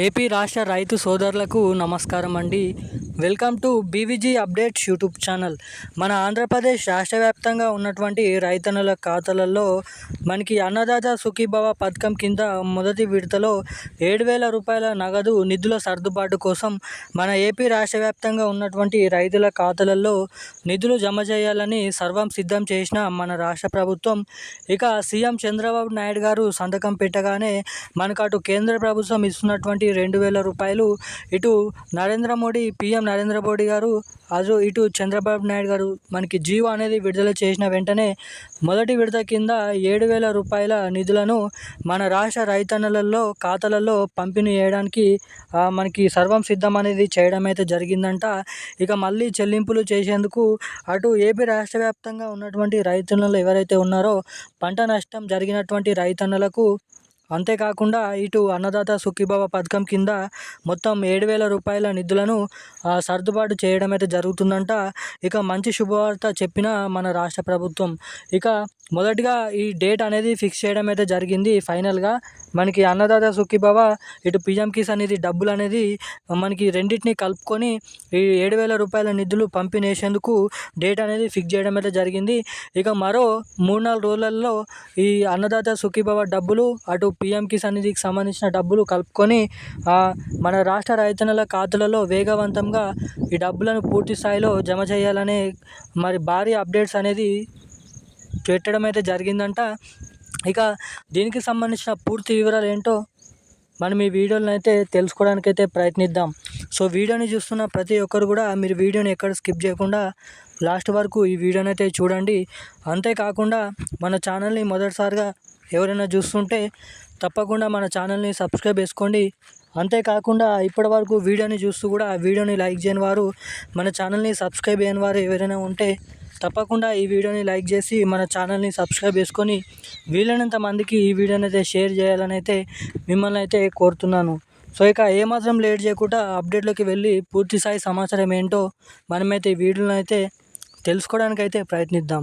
AP రాష్ట్ర రైతు సోదరులకు నమస్కారం అండి. Welcome to BVG updates YouTube channel. మన ఆంధ్రప్రదేశ్ రాష్ట్ర వ్యాప్తంగా ఉన్నటువంటి రైతన్నుల ఖాతాలలో మనకి అన్నదాత సుఖీభవ పథకం కింద మొదటి విడతలో ఏడు వేల రూపాయల నగదు నిధుల సర్దుబాటు కోసం మన ఏపీ రాష్ట్ర వ్యాప్తంగా ఉన్నటువంటి రైతుల ఖాతాలలో నిధులు జమ చేయాలని సర్వం సిద్ధం చేసిన మన రాష్ట్ర ప్రభుత్వం. ఇక సీఎం చంద్రబాబు నాయుడు గారు సంతకం పెట్టగానే మనకు అటు కేంద్ర ప్రభుత్వం ఇస్తున్నటువంటి రెండు వేల రూపాయలు ఇటు నరేంద్ర మోడీ పీఎం నరేంద్ర మోడీ గారు అటు ఇటు చంద్రబాబు నాయుడు గారు మనకి జీవో అనేది విడుదల చేసిన వెంటనే మొదటి విడత కింద ఏడు వేల రూపాయల నిధులను మన రాష్ట్ర రైతన్నలలో ఖాతాలలో పంపిణీ చేయడానికి మనకి సర్వం సిద్ధం అనేది చేయడం అయితే జరిగిందంట. ఇక మళ్ళీ చెల్లింపులు చేసేందుకు అటు ఏపీ రాష్ట్ర వ్యాప్తంగా ఉన్నటువంటి రైతన్నలు ఎవరైతే ఉన్నారో పంట నష్టం జరిగినటువంటి రైతన్నలకు అంతేకాకుండా ఇటు అన్నదాత సుఖీభవ పథకం కింద మొత్తం ఏడు వేల రూపాయల నిధులను సర్దుబాటు చేయడం అయితే జరుగుతుందంట. ఇక మంచి శుభవార్త చెప్పిన మన రాష్ట్ర ప్రభుత్వం. ఇక మొదటిగా ఈ డేట్ అనేది ఫిక్స్ చేయడం అయితే జరిగింది. ఫైనల్గా మనకి అన్నదాత సుఖీభవ ఇటు పిఎం కిసాన్ అనేది డబ్బులు అనేది మనకి రెండింటిని కలుపుకొని ఈ ఏడు వేల రూపాయల నిధులు పంపిణేసేందుకు డేట్ అనేది ఫిక్స్ చేయడం అయితే జరిగింది. ఇక మరో మూడు నాలుగు రోజులలో ఈ అన్నదాత సుఖీభవ డబ్బులు అటు పీఎం కిసాన్ నిధికి సంబంధించిన డబ్బులు కలుపుకొని మన రాష్ట్ర రైతన్నల ఖాతాలలో వేగవంతంగా ఈ డబ్బులను పూర్తి స్థాయిలో జమ చేయాలనే మరి భారీ అప్డేట్స్ అనేది పెట్టడం అయితే జరిగిందంట. ఇక దీనికి సంబంధించిన పూర్తి వివరాలు ఏంటో మనం ఈ వీడియోలను అయితే తెలుసుకోవడానికి అయితే ప్రయత్నిద్దాం. సో వీడియోని చూస్తున్న ప్రతి ఒక్కరు కూడా మీరు వీడియోని ఎక్కడ స్కిప్ చేయకుండా లాస్ట్ వరకు ఈ వీడియోని అయితే చూడండి. అంతేకాకుండా మన ఛానల్ని మొదటిసారిగా ఎవరైనా చూస్తుంటే తప్పకుండా మన ఛానల్ని సబ్స్క్రైబ్ చేసుకోండి. అంతేకాకుండా ఇప్పటివరకు వీడియోని చూస్తూ కూడా ఆ వీడియోని లైక్ చేయని వారు మన ఛానల్ని సబ్స్క్రైబ్ చేయని వారు ఎవరైనా ఉంటే తప్పకుండా ఈ వీడియోని లైక్ చేసి మన ఛానల్ని సబ్స్క్రైబ్ చేసుకొని వీలైనంత మందికి ఈ వీడియోని అయితే షేర్ చేయాలని అయితే మిమ్మల్ని అయితే కోరుతున్నాను. సో ఇక ఏమాత్రం లేట్ చేయకుండా అప్డేట్లోకి వెళ్ళి పూర్తి స్థాయి సమాచారం ఏంటో మనమైతే ఈ వీడియోని అయితే తెలుసుకోవడానికి అయితే ప్రయత్నిద్దాం.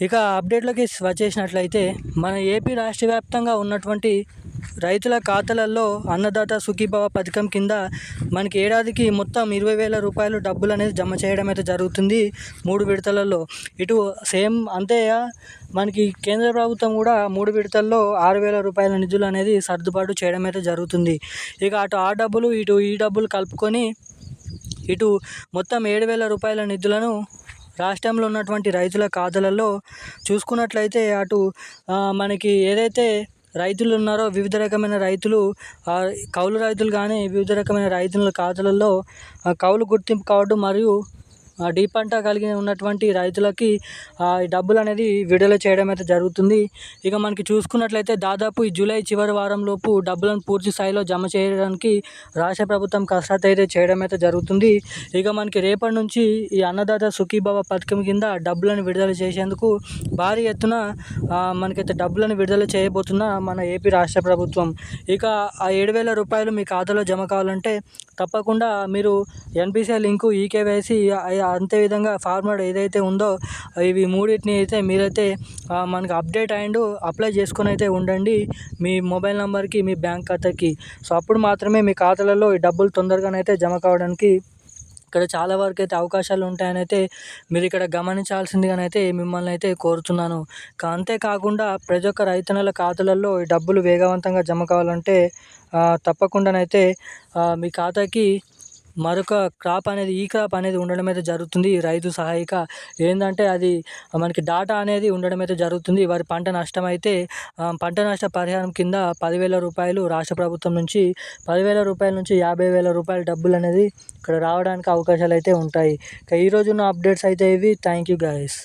ఇక అప్డేట్లోకి వచ్చేసినట్లయితే మన ఏపీ రాష్ట్ర వ్యాప్తంగా ఉన్నటువంటి రైతుల ఖాతాలలో అన్నదాత సుఖీభవ పథకం కింద మనకి ఏడాదికి మొత్తం ఇరవై వేల రూపాయలు డబ్బులు అనేది జమ చేయడం అయితే జరుగుతుంది మూడు విడతలలో. ఇటు సేమ్ అంతే మనకి కేంద్ర ప్రభుత్వం కూడా మూడు విడతల్లో ఆరు వేల రూపాయల నిధులు అనేది సర్దుబాటు చేయడం అయితే జరుగుతుంది. ఇక అటు ఆ డబ్బులు ఇటు ఈ డబ్బులు కలుపుకొని ఇటు మొత్తం ఏడు వేల రూపాయల నిధులను రాష్ట్రంలో ఉన్నటువంటి రైతుల ఖాతాలలో చూసుకున్నట్లయితే అటు మనకి ఏదైతే రైతులు ఉన్నారో వివిధ రకమైన రైతులు కౌలు రైతులు కానీ వివిధ రకమైన రైతుల ఖాతాలలో కౌలు గుర్తింపు కార్డు మరియు డీ పంట కలిగి ఉన్నటువంటి రైతులకి ఈ డబ్బులు అనేది విడుదల చేయడం అయితే జరుగుతుంది. ఇక మనకి చూసుకున్నట్లయితే దాదాపు ఈ జూలై చివరి వారం లోపు డబ్బులను పూర్తి స్థాయిలో జమ చేయడానికి రాష్ట్ర ప్రభుత్వం కసరత్తు అయితే చేయడం అయితే జరుగుతుంది. ఇక మనకి రేపటి నుంచి ఈ అన్నదాత సుఖీభవ పథకం కింద డబ్బులను విడుదల చేసేందుకు భారీ ఎత్తున మనకైతే డబ్బులను విడుదల చేయబోతున్న మన ఏపీ రాష్ట్ర ప్రభుత్వం. ఇక ఆ ఏడు వేల రూపాయలు మీ ఖాతాలో జమ కావాలంటే తప్పకుండా మీరు ఎన్పిసిఐ లింకు ఈకేవైసీ అంతే విధంగా ఫార్మాట్ ఏదైతే ఉందో ఇవి మూడింటిని అయితే మీరైతే మనకు మనకి అప్డేట్ అండ్ అప్లై చేసుకొని అయితే ఉండండి మీ మొబైల్ నెంబర్కి మీ బ్యాంక్ ఖాతాకి. సో అప్పుడు మాత్రమే మీ ఖాతాలలో ఈ డబ్బులు తొందరగానైతే జమ కావడానికి ఇక్కడ చాలా వరకు అయితే అవకాశాలు ఉంటాయని అయితే మీరు ఇక్కడ గమనించాల్సిందిగానైతే మిమ్మల్ని అయితే కోరుతున్నాను. కా- అంతేకాకుండా ప్రతి ఒక్క రైతన్నల ఖాతాలలో ఈ డబ్బులు వేగవంతంగా జమ కావాలంటే తప్పకుండానైతే మీ ఖాతాకి మరొక క్రాప్ అనేది ఈ క్రాప్ అనేది ఉండడం అయితే జరుగుతుంది. రైతు సహాయిక ఏంటంటే అది మనకి డాటా అనేది ఉండడం అయితే జరుగుతుంది. వారి పంట నష్టం అయితే పంట నష్ట పరిహారం కింద పదివేల రూపాయలు రాష్ట్ర ప్రభుత్వం నుంచి పదివేల రూపాయల నుంచి యాభై వేల రూపాయల డబ్బులు అనేది ఇక్కడ రావడానికి అవకాశాలు అయితే ఉంటాయి. ఇక ఈరోజు ఉన్న అప్డేట్స్ అయితే ఇవి. Thank you guys